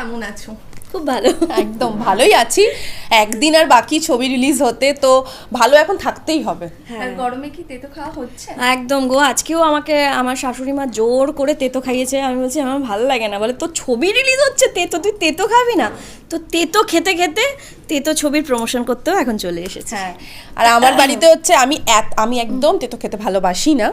কেমন আছো? খুব ভালো। একদম ভালোই আছি। একদিন আর বাকি ছবি রিলিজ হতে তো ভালো এখন থাকতেই হবে। হ্যাঁ। গরমে কি তেতো খাওয়া হচ্ছে? একদম গো আজকেও আমাকে আমার শাশুড়ি মা জোর করে তেতো খাইয়েছে। আমি বলছি আমার ভালো লাগে না। বলে তো ছবি রিলিজ হচ্ছে তেতো তুই তেতো খাবি না? তো তেতো খেতে খেতে তেতো ছবির প্রমোশন করতেও এখন চলে এসেছে। হ্যাঁ আর আমার বাড়িতে হচ্ছে আমি আমি একদম তেতো খেতে ভালোবাসি না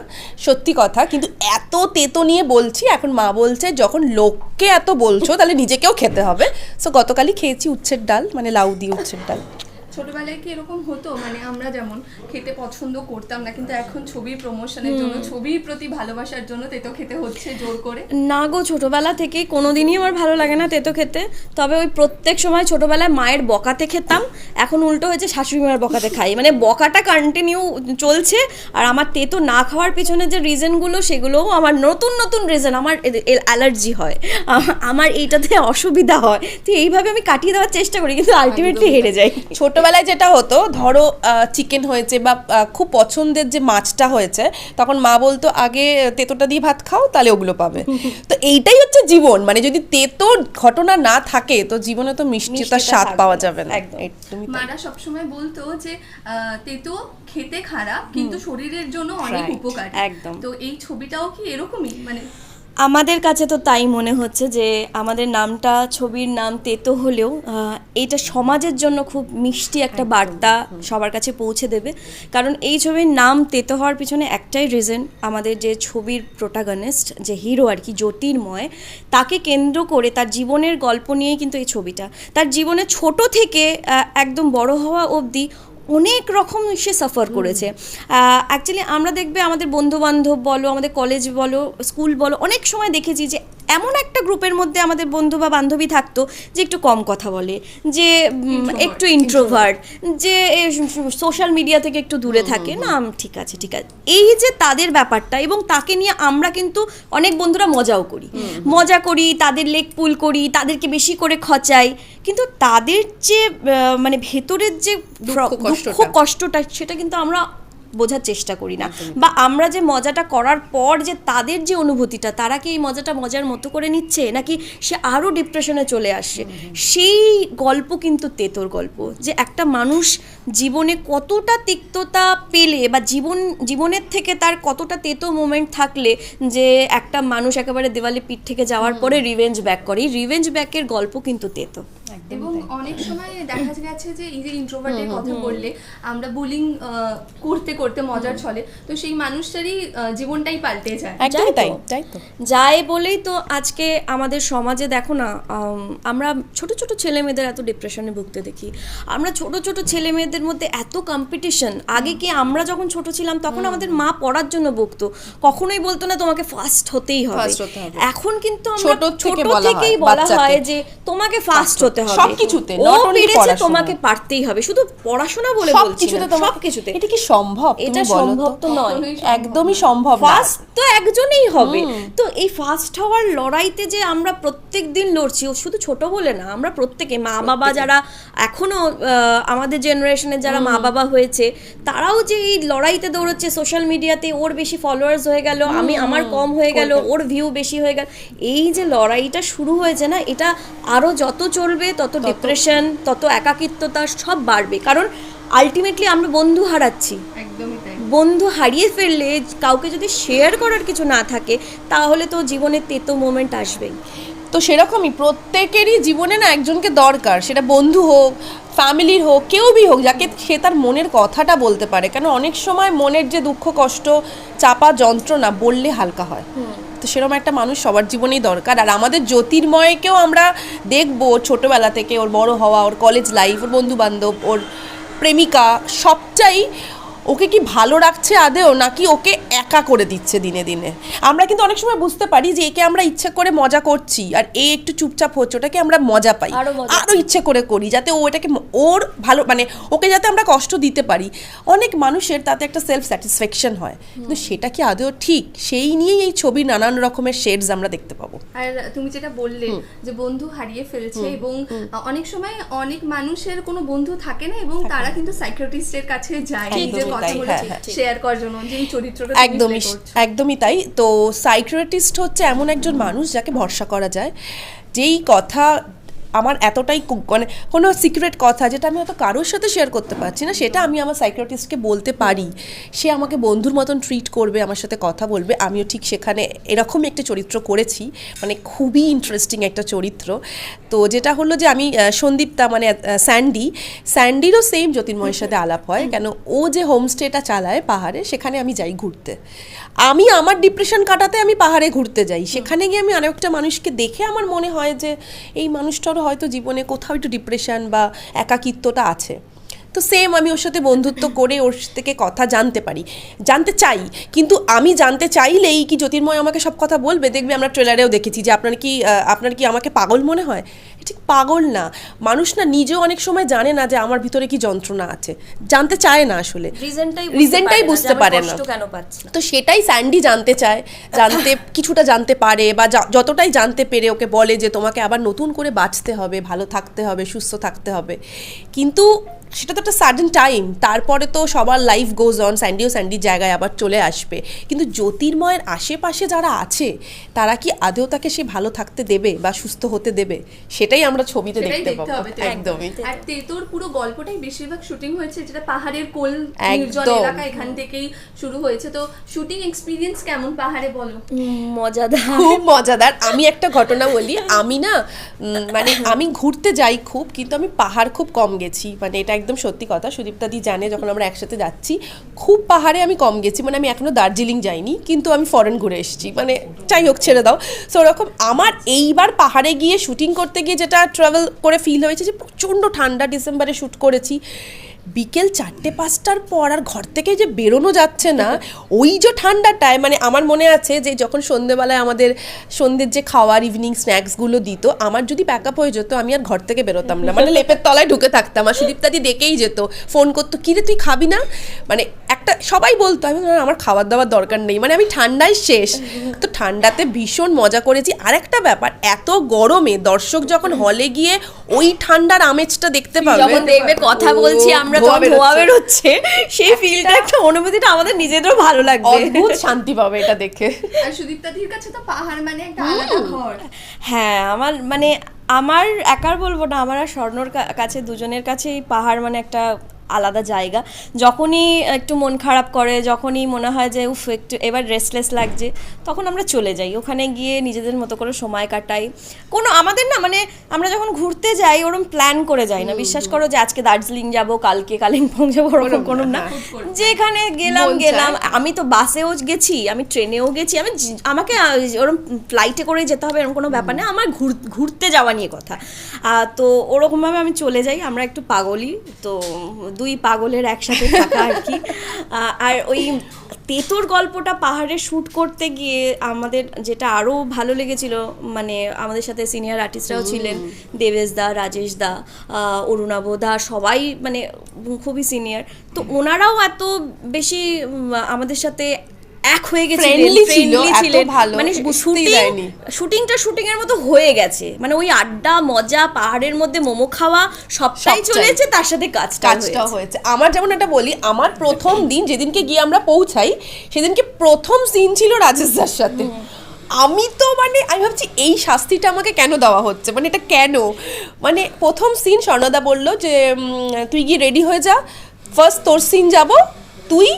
সত্যি কথা কিন্তু এত তেতো নিয়ে বলছি এখন মা বলছে যখন লোককে এত বলছো তাহলে নিজেকেও খেতে হবে। সো গতকালই খেয়েছি উচ্ছের ডাল মানে লাউ দিয়ে ይችላል። ছোটবেলায় কি এরকম হতো? মানে আমরা যেমন খেতে পছন্দ করতাম না কিন্তু এখন ছবির প্রমোশনের জন্য ছবির প্রতি ভালোবাসার জন্য তেতো খেতে হচ্ছে জোর করে? না গো ছোটবেলা থেকেই কোনোদিনই আমার ভালো লাগে না তেতো খেতে। তবে ওই প্রত্যেক সময় ছোটবেলায় মায়ের বকাতে খেতাম। এখন উল্টো হয়েছে শাশুড়ি মায়ের বকাতে খাই। মানে বকাটা কন্টিনিউ চলছে আর আমার তেতো না খাওয়ার পিছনে যে রিজনগুলো সেগুলোও আমার নতুন নতুন রিজন আমার অ্যালার্জি হয়। আমার এইটাতে অসুবিধা হয়। তো এইভাবে আমি কাটিয়ে দেওয়ার চেষ্টা করি কিন্তু আলটিমেটলি হেরে যাই। ছোটবেলায় যেটা হতো ধরো চিকেন হয়েছে বা খুব পছন্দের যে মাছটা হয়েছে তখন মা বলতো আগে তেতোটা দিয়ে ভাত খাও তাহলে ওগুলো পাবে। তো এইটাই হচ্ছে জীবন। মানে যদি তেতো ঘটনা না থাকে তো জীবনে তো মিষ্টিতার মিষ্টিটা স্বাদ পাওয়া যাবে না। মারা সবসময় বলতো যে আহ, তেতো খেতে খারাপ কিন্তু শরীরের জন্য অনেক উপকার। একদম। তো এই ছবিটাও কি এরকমই? মানে আমাদের কাছে তো তাই মনে হচ্ছে যে আমাদের নামটা ছবির নাম তেতো হলেও এটা সমাজের জন্য খুব মিষ্টি একটা বার্তা সবার কাছে পৌঁছে দেবে। কারণ এই ছবির নাম তেতো হওয়ার পিছনে একটাই রিজন আমাদের যে ছবির প্রোটাগনিস্ট যে হিরো আর কি জ্যোতির্ময় তাকে কেন্দ্র করে তার জীবনের গল্প নিয়েই কিন্তু এই ছবিটা। তার জীবনে ছোট থেকে একদম বড় হওয়া অবধি অনেক রকম সে সাফার করেছে। অ্যাকচুয়ালি আমরা দেখবে আমাদের বন্ধুবান্ধব বলো আমাদের কলেজ বলো স্কুল বলো অনেক সময় দেখেছি যে এমন একটা গ্রুপের মধ্যে আমাদের বন্ধু বা বান্ধবী থাকতো যে একটু কম কথা বলে যে একটু ইন্ট্রোভার্ট যে সোশ্যাল মিডিয়া থেকে একটু দূরে থাকে। না ঠিক আছে ঠিক আছে। এই যে তাদের ব্যাপারটা এবং তাকে নিয়ে আমরা কিন্তু অনেক বন্ধুরা মজাও করি। মজা করি তাদের লেগ পুল করি তাদেরকে বেশি করে খচাই। কিন্তু তাদের যে মানে ভেতরের যে দুঃখ, কষ্টটা সেটা কিন্তু আমরা বোঝার চেষ্টা করি না। বা আমরা যে মজাটা করার পর যে তাদের যে অনুভূতিটা তারা কি এই মজাটা মজার মতো করে নিচ্ছে নাকি সে আরও ডিপ্রেশনে চলে আসছে? সেই গল্প কিন্তু তেতোর গল্প। যে একটা মানুষ জীবনে কতটা তিক্ততা পেলে বা জীবন জীবনের থেকে তার কতটা তেতো মোমেন্ট থাকলে যে একটা মানুষ একেবারে দেওয়ালে পিঠ থেকে যাওয়ার পরে রিভেঞ্জ ব্যাক করে। এই রিভেঞ্জ ব্যাকের গল্প কিন্তু তেতো। এবং অনেক সময় দেখা গেছে যে এই যে ইন্ট্রোভার্টের কথা বললে আমরা বুলিং করতে করতে মজার ছলে তো সেই মানুষটারই জীবনটাই পাল্টে যায়। একদমই তাই তাই তো। যায় বলেই তো আজকে আমাদের সমাজে দেখো না আম, আমরা ছোট ছোট ছেলে মেয়েদের এত ডিপ্রেশনে ভুগতে দেখি। আমরা ছোট ছোট ছেলে মেয়েদের মধ্যে এত কম্পিটিশন আগে কি আমরা যখন ছোট ছিলাম তখন আমাদের মা পড়ার জন্য বকতো কখনোই বলতো না তোমাকে ফার্স্ট হতেই হবে। এখন কিন্তু আমরা ছোট থেকেই বলা হয় যে তোমাকে ফার্স্ট হতে হবে। সবকিছুতে, ও not only পেরেছে তোমাকে পারতেই হবে শুধু পড়াশোনা বলে বলছি কিছুতে না, তোমার সবকিছুতে এটা কি সম্ভব? এটা সম্ভব তো নয়। একদমই সম্ভব না। ফার্স্ট তো একজনেই হবে। তো এই ফার্স্ট হওয়ার লড়াইতে যে আমরা প্রত্যেক দিন লড়ছি ও শুধু ছোট বলে না আমরা প্রত্যেকে মা বাবা যারা এখনও আমাদের জেনারেশনের যারা মা বাবা হয়েছে তারাও যে এই লড়াইতে দৌড়চ্ছে সোশ্যাল মিডিয়াতে ওর বেশি ফলোয়ার্স হয়ে গেল আমি আমার কম হয়ে গেল ওর ভিউ বেশি হয়ে গেল এই যে লড়াইটা শুরু হয়েছে না এটা আরও যত চলবে তত ডিপ্রেশন তত একাকিত্বতা সব বাড়বে। কারণ আলটিমেটলি আমরা বন্ধু হারাচ্ছি। একদমই বন্ধু হারিয়ে ফেললে কাউকে যদি শেয়ার করার কিছু না থাকে তাহলে তো জীবনে তেতো মোমেন্ট আসবেই। তো সেরকমই প্রত্যেকেরই জীবনে না একজনকে দরকার সেটা বন্ধু হোক ফ্যামিলির হোক কেউ বি হোক যাকে সে তার মনের কথাটা বলতে পারে। কেন অনেক সময় মনের যে দুঃখ কষ্ট চাপা যন্ত্রণা বললে হালকা হয়। তো সেরকম একটা মানুষ সবার জীবনেই দরকার। আর আমাদের জ্যোতির্ময়কেও আমরা দেখব ছোটোবেলা থেকে ওর বড় হওয়া ওর কলেজ লাইফ ওর বন্ধু বান্ধব ওর প্রেমিকা সবটাই ওকে কি ভালো রাখছে আদেও নাকি ওকে একা করে দিচ্ছে দিনে দিনে? আমরা কিন্তু অনেক সময় বুঝতে পারি যে একে আমরা ইচ্ছে করে মজা করছি আর এ একটু চুপচাপ হচ্ছে ওটাকে আমরা মজা পাই। আরও মজা ইচ্ছে করে করি যাতে ও এটাকে ওর ভালো মানে ওকে যাতে আমরা কষ্ট দিতে পারি। অনেক মানুষের তাতে একটা সেলফ স্যাটিসফ্যাকশন হয়। কিন্তু সেটা কি আদেও ঠিক? সেই নিয়েই এই ছবির নানান রকমের শেডস আমরা দেখতে পাবো। আর তুমি যেটা বললে যে বন্ধু হারিয়ে ফেলছে এবং অনেক সময় অনেক মানুষের কোনো বন্ধু থাকে না এবং তারা কিন্তু সাইকিয়াট্রিস্টের কাছে যায় নিজের তাই, হ্যাঁ, হ্যাঁ। শেয়ার করার জন্য যে চরিত্রটা একদমই একদমই তাই। তো সাইক্রেটিস্ট হচ্ছে এমন একজন মানুষ যাকে ভরসা করা যায়। যেই কথা আমার এতটাই মানে কোনো সিক্রেট কথা যেটা আমি হয়তো কারোর সাথে শেয়ার করতে পারছি না, সেটা আমি আমার সাইকিয়াট্রিস্টকে বলতে পারি। সে আমাকে বন্ধুর মতন ট্রিট করবে, আমার সাথে কথা বলবে। আমিও ঠিক সেখানে এরকমই একটা চরিত্র করেছি মানে খুবই ইন্টারেস্টিং একটা চরিত্র। তো যেটা হলো যে আমি সন্দীপ্তা মানে স্যান্ডি, স্যান্ডিরও সেম জ্যোতির্ময়ের সাথে আলাপ হয়। কেন ও যে হোমস্টেটা চালায় পাহাড়ে, সেখানে আমি যাই ঘুরতে। আমি আমার ডিপ্রেশন কাটাতে আমি পাহাড়ে ঘুরতে যাই। সেখানে গিয়ে আমি আরেকটা মানুষকে দেখে আমার মনে হয় যে, এই মানুষটারও হয়তো জীবনে কোথাও একটু ডিপ্রেশন বা একাকিত্বটা আছে। তো সেম আমি ওর সাথে বন্ধুত্ব করে ওর থেকে কথা জানতে পারি। জানতে চাই কিন্তু আমি জানতে চাইলেই কি জ্যোতির্ময় আমাকে সব কথা বলবে? দেখবে আমরা ট্রেলারেও দেখেছি যে আপনার কি আপনার কি আমাকে পাগল মনে হয়? ঠিক পাগল না। মানুষ না নিজেও অনেক সময় জানে না যে আমার ভিতরে কি যন্ত্রণা আছে। জানতে চায় না আসলে। রিজনটাই রিজনটাই বুঝতে পারে না। তো সেটাই স্যান্ডি জানতে চায় জানতে কিছুটা জানতে পারে বা যতটাই জানতে পেরে ওকে বলে যে তোমাকে আবার নতুন করে বাঁচতে হবে ভালো থাকতে হবে সুস্থ থাকতে হবে। কিন্তু সেটা তো একটা সার্টেন টাইম তারপরে তো সবার লাইফ গোজ অন স্যান্ডিও স্যান্ডির জায়গায় আবার চলে আসবে। কিন্তু জ্যোতির্ময়ের আশেপাশে যারা আছে তারা কি আদৌ তাকে সে ভালো থাকতে দেবে বা সুস্থ হতে দেবে? সেটাই আমরা ছবিতে দেখতে পাবো। হবে একদমই। আর তেতোর পুরো গল্পটাই বেশিরভাগ শুটিং হয়েছে যেটা পাহাড়ের কোল নির্জন এলাকা এখান থেকেই শুরু হয়েছে। তো শুটিং এক্সপিরিয়েন্স কেমন পাহাড়ে বলো? মজাদার। খুব মজাদার। আমি একটা ঘটনা বলি আমি না মানে আমি ঘুরতে যাই খুব কিন্তু আমি পাহাড় খুব কম গেছি। মানে এটা একদম সত্যি। কথা সুদীপ্তাদি জানে যখন আমরা একসাথে যাচ্ছি, খুব পাহাড়ে আমি কম গেছি মানে আমি এখনও দার্জিলিং যাইনি, কিন্তু আমি ফরেন ঘুরে এসেছি মানে যাই হোক, ছেড়ে দাও। সো ওরকম আমার এইবার পাহাড়ে গিয়ে শুটিং করতে গিয়ে যেটা ট্রাভেল করে ফিল হয়েছে যে প্রচণ্ড ঠান্ডা ডিসেম্বরে শ্যুট করেছি। বিকেল চারটে পাঁচটার পর আর ঘর থেকে যে বেরোনো যাচ্ছে না ওই যে ঠান্ডাটায় মানে আমার মনে আছে যে যখন সন্ধেবেলায় আমাদের সন্ধ্যের যে খাওয়ার ইভিনিং স্ন্যাক্সগুলো দিত আমার যদি প্যাক আপ হয়ে যেত আমি আর ঘর থেকে বেরোতাম না। মানে লেপের তলায় ঢুকে থাকতাম আর সুদীপ্তাদি ডেকেই যেত ফোন করতো কিরে তুই খাবি না? মানে একটা সবাই বলতো আমি আমার খাবার দাবার দরকার নেই। মানে আমি ঠান্ডায় শেষ। তো ঠান্ডাতে ভীষণ মজা করেছি। আর একটা ব্যাপার এত গরমে দর্শক যখন হলে গিয়ে ওই ঠান্ডার আমেজটা দেখতে পাবে দেখবে কথা বলছি আমরা যখন ধোয়া বেরোচ্ছে। বেরোচ্ছে। সেই ফিলটা একটা অনুভূতিটা আমাদের নিজেদেরও ভালো লাগবে। অদ্ভুত শান্তি পাবে এটা দেখে। আর সুদীপ্তাদির কাছে তো পাহাড় মানে একটা আলাদা ঘর। হ্যাঁ আমার মানে আমার একার বলব না আমার আর স্বর্ণর কাছে দুজনের কাছেই পাহাড় মানে একটা আলাদা জায়গা। যখনই একটু মন খারাপ করে যখনই মনে হয় যে উফ একটু এবার রেস্টলেস লাগছে তখন আমরা চলে যাই। ওখানে গিয়ে নিজেদের মতো করে সময় কাটাই। কোনো আমাদের না মানে আমরা যখন ঘুরতে যাই ওরম প্ল্যান করে যাই না। বিশ্বাস করো যে আজকে দার্জিলিং যাব কালকে কালিম্পং যাব ওরকম কোনো না। যেখানে গেলাম গেলাম। আমি তো বাসেও গেছি আমি ট্রেনেও গেছি। আমি আমাকে ওরম ফ্লাইটে করে যেতে হবে এরকম কোনো ব্যাপার নেই আমার ঘুর- ঘুরতে যাওয়া নিয়ে কথা। তো ওরকমভাবে আমি চলে যাই। আমরা একটু পাগলই তো দুই পাগলের একসাথে থাকা আর কি। আর ওই তেতোর গল্পটা পাহাড়ে শ্যুট করতে গিয়ে আমাদের যেটা আরও ভালো লেগেছিল মানে আমাদের সাথে সিনিয়র আর্টিস্টরাও ছিলেন দেবেশ দা রাজেশ দা অরুণাব অরুণাভ দা সবাই মানে খুবই সিনিয়র। তো ওনারাও এত বেশি আমাদের সাথে এক হয়ে ভালো, মানে। শুটিংটা শুটিং এর মতো হয়ে গেছে। মানে ওই আড্ডা মজা পাহাড়ের মধ্যে মোমো খাওয়া সবটাই। চলেছে তার সাথে কাজটা কাজটা হয়েছে। আমার যেমন একটা বলি আমার প্রথম দিন যেদিনকে গিয়ে আমরা পৌঁছাই সেদিনকে প্রথম সিন ছিল রাজেশদার সাথে। আমি তো মানে আমি ভাবছি এই শাস্তিটা আমাকে কেন দেওয়া হচ্ছে? মানে এটা কেন? মানে প্রথম সিন স্বর্ণদা বলল যে তুই গিয়ে রেডি হয়ে যা। ফার্স্ট তোর সিন যাব তুই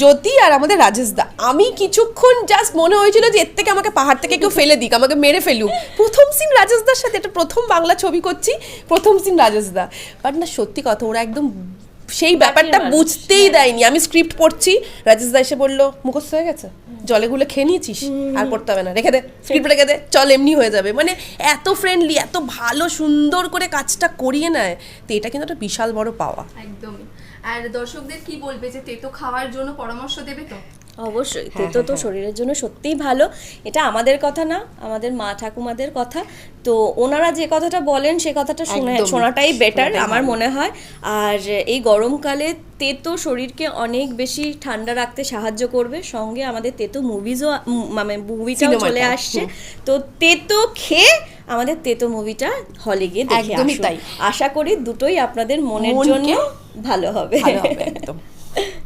জ্যোতি আর আমাদের রাজেশদা আমি কিছুক্ষণ জাস্ট মনে হয়েছিল যে এর থেকে আমাকে পাহাড় থেকে কেউ ফেলে দিক আমাকে মেরে ফেলুক। প্রথম সিন রাজেশদার সাথে এটা প্রথম বাংলা ছবি করছি প্রথম সিন রাজেশদা বাট না সত্যি কথা ওরা একদম সেই ব্যাপারটা বুঝতেই দেয়নি। আমি স্ক্রিপ্ট পড়ছি রাজেশ দা এসে বলল মুখস্থ হয়ে গেছে? জলে গুলে খেয়ে নিয়েছিস? আর পড়তে হবে না। রেখে দে। স্ক্রিপ্ট রেখে দে। চল এমনি হয়ে যাবে। মানে এত ফ্রেন্ডলি এত ভালো সুন্দর করে কাজটা করিয়ে নেয় তো এটা কিন্তু একটা বিশাল বড় পাওয়া। একদমই। আর দর্শকদের কি বলবে যে তেতো খাওয়ার জন্য পরামর্শ দেবে তো? অবশ্যই। তেতো তো শরীরের জন্য সত্যিই ভালো। এটা আমাদের কথা না আমাদের মা ঠাকুমাদের কথা। তো ওনারা যে কথাটা বলেন সে কথাটা শুনে শোনাটাই বেটার আমার মনে হয়। আর এই গরমকালে তেতো শরীরকে অনেক বেশি ঠান্ডা রাখতে সাহায্য করবে। সঙ্গে আমাদের তেতো মুভিজও মানে মুভিটাও চলে আসছে। তো তেতো খেয়ে আমাদের তেতো মুভিটা হলে গিয়ে দেখে একদমই। তাই। আশা করি দুটোই আপনাদের মনের জন্য ভালো হবে। ভালো হবে একদম।